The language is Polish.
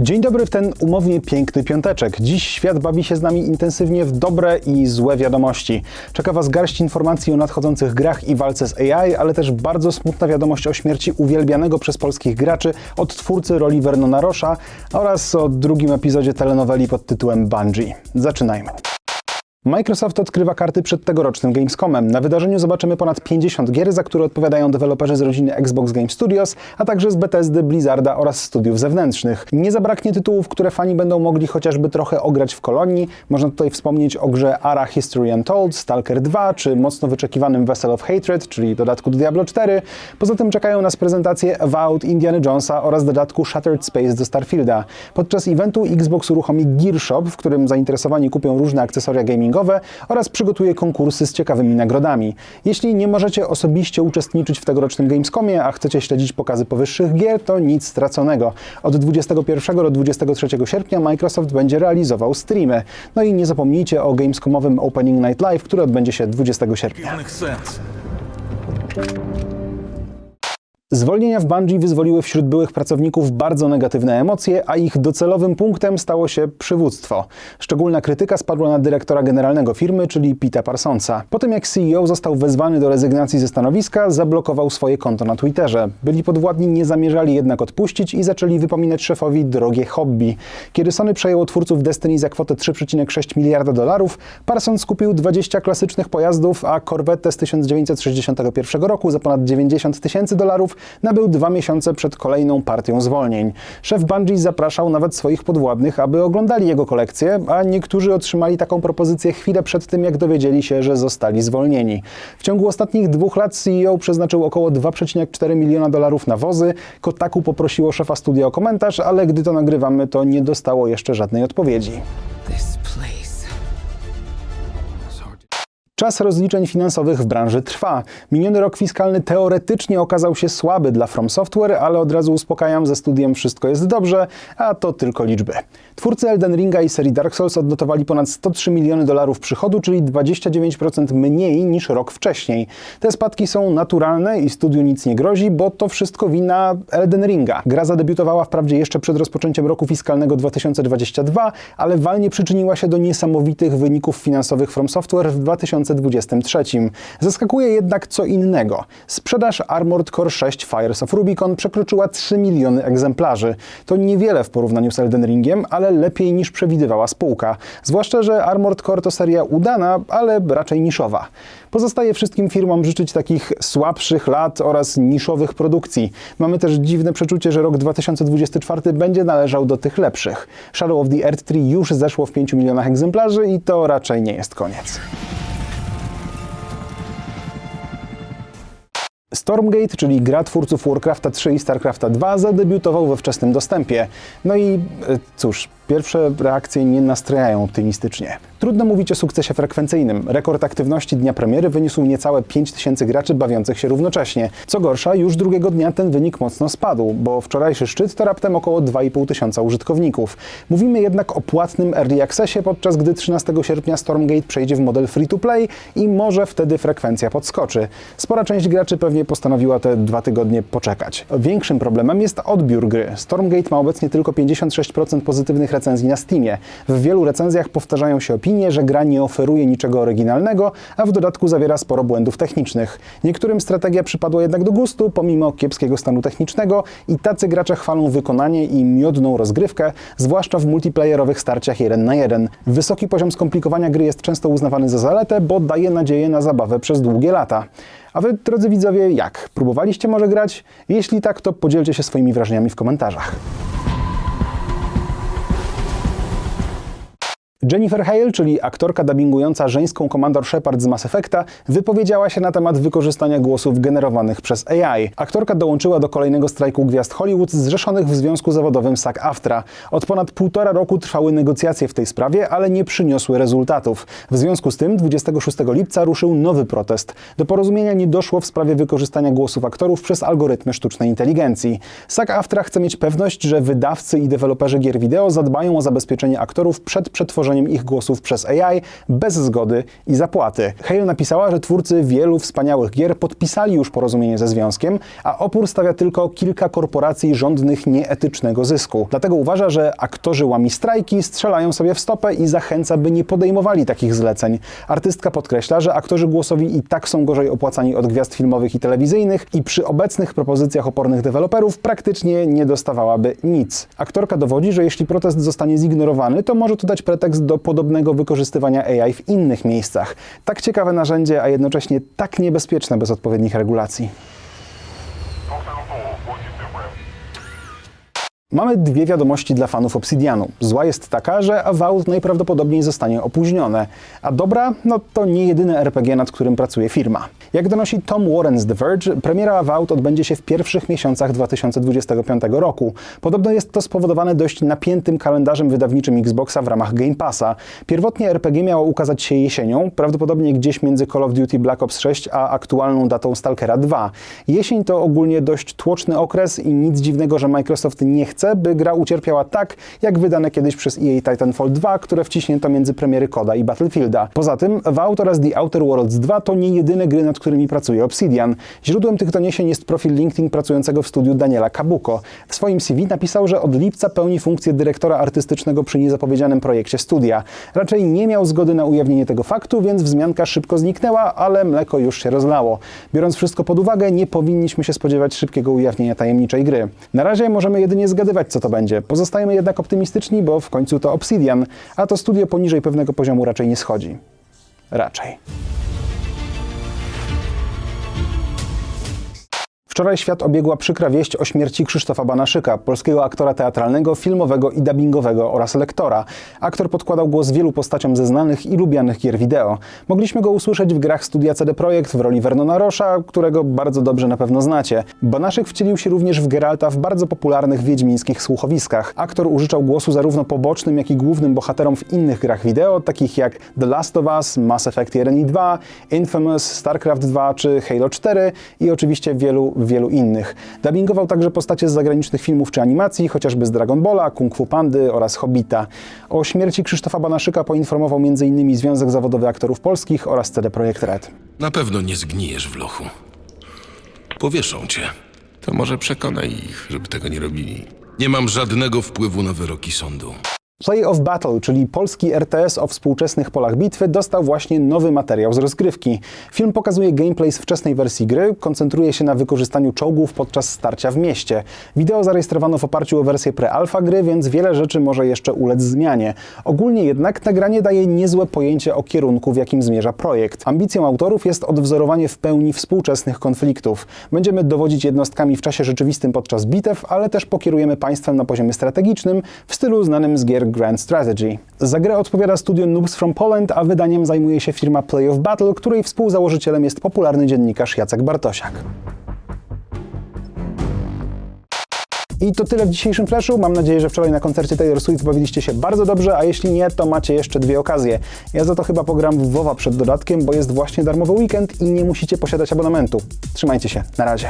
Dzień dobry w ten umownie piękny piąteczek. Dziś świat bawi się z nami intensywnie w dobre i złe wiadomości. Czeka Was garść informacji o nadchodzących grach i walce z AI, ale też bardzo smutna wiadomość o śmierci uwielbianego przez polskich graczy od twórcy roli Vernona Rosza oraz o drugim epizodzie telenoweli pod tytułem Bungie. Zaczynajmy. Microsoft odkrywa karty przed tegorocznym Gamescomem. Na wydarzeniu zobaczymy ponad 50 gier, za które odpowiadają deweloperzy z rodziny Xbox Game Studios, a także z Bethesdy, Blizzarda oraz studiów zewnętrznych. Nie zabraknie tytułów, które fani będą mogli chociażby trochę ograć w kolonii. Można tutaj wspomnieć o grze Ara History Untold, Stalker 2 czy mocno wyczekiwanym Vessel of Hatred, czyli dodatku do Diablo 4. Poza tym czekają nas prezentacje Avowed, Indiana Jonesa oraz dodatku Shattered Space do Starfielda. Podczas eventu Xbox uruchomi Gear Shop, w którym zainteresowani kupią różne akcesoria oraz przygotuje konkursy z ciekawymi nagrodami. Jeśli nie możecie osobiście uczestniczyć w tegorocznym Gamescomie, a chcecie śledzić pokazy powyższych gier, to nic straconego. Od 21 do 23 sierpnia Microsoft będzie realizował streamy. No i nie zapomnijcie o Gamescomowym Opening Night Live, który odbędzie się 20 sierpnia. Zwolnienia w Bungie wyzwoliły wśród byłych pracowników bardzo negatywne emocje, a ich docelowym punktem stało się przywództwo. Szczególna krytyka spadła na dyrektora generalnego firmy, czyli Pita Parsonsa. Po tym jak CEO został wezwany do rezygnacji ze stanowiska, zablokował swoje konto na Twitterze. Byli podwładni nie zamierzali jednak odpuścić i zaczęli wypominać szefowi drogie hobby. Kiedy Sony przejęło twórców Destiny za kwotę 3,6 miliarda dolarów, Parsons kupił 20 klasycznych pojazdów, a Corvette z 1961 roku za ponad 90 tysięcy dolarów nabył dwa miesiące przed kolejną partią zwolnień. Szef Bungie zapraszał nawet swoich podwładnych, aby oglądali jego kolekcję, a niektórzy otrzymali taką propozycję chwilę przed tym, jak dowiedzieli się, że zostali zwolnieni. W ciągu ostatnich dwóch lat CEO przeznaczył około 2,4 miliona dolarów na wozy. Kotaku poprosiło szefa studia o komentarz, ale gdy to nagrywamy, to nie dostało jeszcze żadnej odpowiedzi. Czas rozliczeń finansowych w branży trwa. Miniony rok fiskalny teoretycznie okazał się słaby dla From Software, ale od razu uspokajam, ze studiem wszystko jest dobrze, a to tylko liczby. Twórcy Elden Ringa i serii Dark Souls odnotowali ponad 103 miliony dolarów przychodu, czyli 29% mniej niż rok wcześniej. Te spadki są naturalne i studiu nic nie grozi, bo to wszystko wina Elden Ringa. Gra zadebiutowała wprawdzie jeszcze przed rozpoczęciem roku fiskalnego 2022, ale walnie przyczyniła się do niesamowitych wyników finansowych From Software w 2023. Zaskakuje jednak co innego. Sprzedaż Armored Core 6 Fires of Rubicon przekroczyła 3 miliony egzemplarzy. To niewiele w porównaniu z Elden Ringiem, ale lepiej niż przewidywała spółka. Zwłaszcza, że Armored Core to seria udana, ale raczej niszowa. Pozostaje wszystkim firmom życzyć takich słabszych lat oraz niszowych produkcji. Mamy też dziwne przeczucie, że rok 2024 będzie należał do tych lepszych. Shadow of the Earth 3 już zeszło w 5 milionach egzemplarzy i to raczej nie jest koniec. Stormgate, czyli gra twórców Warcrafta 3 i Starcrafta 2, zadebiutował we wczesnym dostępie. No i e, cóż, pierwsze reakcje nie nastrajają optymistycznie. Trudno mówić o sukcesie frekwencyjnym. Rekord aktywności dnia premiery wyniósł niecałe 5000 graczy bawiących się równocześnie. Co gorsza, już drugiego dnia ten wynik mocno spadł, bo wczorajszy szczyt to raptem około 2,5 tysiąca użytkowników. Mówimy jednak o płatnym Early Accessie, podczas gdy 13 sierpnia Stormgate przejdzie w model free-to-play i może wtedy frekwencja podskoczy. Spora część graczy pewnie postanowiła te dwa tygodnie poczekać. Większym problemem jest odbiór gry. Stormgate ma obecnie tylko 56% pozytywnych recenzji na Steamie. W wielu recenzjach powtarzają się opinie, że gra nie oferuje niczego oryginalnego, a w dodatku zawiera sporo błędów technicznych. Niektórym strategia przypadła jednak do gustu, pomimo kiepskiego stanu technicznego i tacy gracze chwalą wykonanie i miodną rozgrywkę, zwłaszcza w multiplayerowych starciach 1 na 1. Wysoki poziom skomplikowania gry jest często uznawany za zaletę, bo daje nadzieję na zabawę przez długie lata. A wy, drodzy widzowie, jak? Próbowaliście może grać? Jeśli tak, to podzielcie się swoimi wrażeniami w komentarzach. Jennifer Hale, czyli aktorka dubbingująca żeńską komandor Shepard z Mass Effecta, wypowiedziała się na temat wykorzystania głosów generowanych przez AI. Aktorka dołączyła do kolejnego strajku gwiazd Hollywood zrzeszonych w związku zawodowym SAG-AFTRA. Od ponad półtora roku trwały negocjacje w tej sprawie, ale nie przyniosły rezultatów. W związku z tym 26 lipca ruszył nowy protest. Do porozumienia nie doszło w sprawie wykorzystania głosów aktorów przez algorytmy sztucznej inteligencji. SAG-AFTRA chce mieć pewność, że wydawcy i deweloperzy gier wideo zadbają o zabezpieczenie aktorów przed przetworzeniem przetworzeniem ich głosów przez AI bez zgody i zapłaty. Hale napisała, że twórcy wielu wspaniałych gier podpisali już porozumienie ze związkiem, a opór stawia tylko kilka korporacji rządnych nieetycznego zysku. Dlatego uważa, że aktorzy łami strajki strzelają sobie w stopę i zachęca, by nie podejmowali takich zleceń. Artystka podkreśla, że aktorzy głosowi i tak są gorzej opłacani od gwiazd filmowych i telewizyjnych i przy obecnych propozycjach opornych deweloperów praktycznie nie dostawałaby nic. Aktorka dowodzi, że jeśli protest zostanie zignorowany, to może to dać pretekst do podobnego wykorzystywania AI w innych miejscach. Tak ciekawe narzędzie, a jednocześnie tak niebezpieczne bez odpowiednich regulacji. Mamy dwie wiadomości dla fanów Obsidianu. Zła jest taka, że Avowed najprawdopodobniej zostanie opóźnione, a dobra, no to nie jedyne RPG, nad którym pracuje firma. Jak donosi Tom Warren z The Verge, premiera Avowed odbędzie się w pierwszych miesiącach 2025 roku. Podobno jest to spowodowane dość napiętym kalendarzem wydawniczym Xboxa w ramach Game Passa. Pierwotnie RPG miało ukazać się jesienią, prawdopodobnie gdzieś między Call of Duty Black Ops 6 a aktualną datą Stalkera 2. Jesień to ogólnie dość tłoczny okres i nic dziwnego, że Microsoft nie chce, by gra ucierpiała tak, jak wydane kiedyś przez EA Titanfall 2, które wciśnięto między premiery Koda i Battlefielda. Poza tym Vault oraz The Outer Worlds 2 to nie jedyne gry, nad którymi pracuje Obsidian. Źródłem tych doniesień jest profil LinkedIn pracującego w studiu Daniela Kabuko. W swoim CV napisał, że od lipca pełni funkcję dyrektora artystycznego przy niezapowiedzianym projekcie studia. Raczej nie miał zgody na ujawnienie tego faktu, więc wzmianka szybko zniknęła, ale mleko już się rozlało. Biorąc wszystko pod uwagę, nie powinniśmy się spodziewać szybkiego ujawnienia tajemniczej gry. Na razie możemy jedynie zgadywać, co to będzie. Pozostajemy jednak optymistyczni, bo w końcu to Obsidian, a to studio poniżej pewnego poziomu raczej nie schodzi. Raczej. Wczoraj świat obiegła przykra wieść o śmierci Krzysztofa Banaszyka, polskiego aktora teatralnego, filmowego i dubbingowego oraz lektora. Aktor podkładał głos wielu postaciom ze znanych i lubianych gier wideo. Mogliśmy go usłyszeć w grach studia CD Projekt w roli Vernona Rosza, którego bardzo dobrze na pewno znacie. Banaszyk wcielił się również w Geralta w bardzo popularnych wiedźmińskich słuchowiskach. Aktor użyczał głosu zarówno pobocznym, jak i głównym bohaterom w innych grach wideo, takich jak The Last of Us, Mass Effect 1 i 2, Infamous, StarCraft 2 czy Halo 4 i oczywiście wielu, wielu innych. Dubbingował także postacie z zagranicznych filmów czy animacji, chociażby z Dragon Balla, Kung Fu Pandy oraz Hobbita. O śmierci Krzysztofa Banaszyka poinformował m.in. Związek Zawodowy Aktorów Polskich oraz CD Projekt Red. Na pewno nie zgnijesz w lochu. Powieszą cię. To może przekonaj ich, żeby tego nie robili. Nie mam żadnego wpływu na wyroki sądu. Play of Battle, czyli polski RTS o współczesnych polach bitwy, dostał właśnie nowy materiał z rozgrywki. Film pokazuje gameplay z wczesnej wersji gry, koncentruje się na wykorzystaniu czołgów podczas starcia w mieście. Wideo zarejestrowano w oparciu o wersję pre-alpha gry, więc wiele rzeczy może jeszcze ulec zmianie. Ogólnie jednak nagranie daje niezłe pojęcie o kierunku, w jakim zmierza projekt. Ambicją autorów jest odwzorowanie w pełni współczesnych konfliktów. Będziemy dowodzić jednostkami w czasie rzeczywistym podczas bitew, ale też pokierujemy państwem na poziomie strategicznym w stylu znanym z gier Grand Strategy. Za grę odpowiada studio Noobs from Poland, a wydaniem zajmuje się firma Play of Battle, której współzałożycielem jest popularny dziennikarz Jacek Bartosiak. I to tyle w dzisiejszym flashu. Mam nadzieję, że wczoraj na koncercie Taylor Swift bawiliście się bardzo dobrze, a jeśli nie, to macie jeszcze dwie okazje. Ja za to chyba pogram w WoWa przed dodatkiem, bo jest właśnie darmowy weekend i nie musicie posiadać abonamentu. Trzymajcie się, na razie.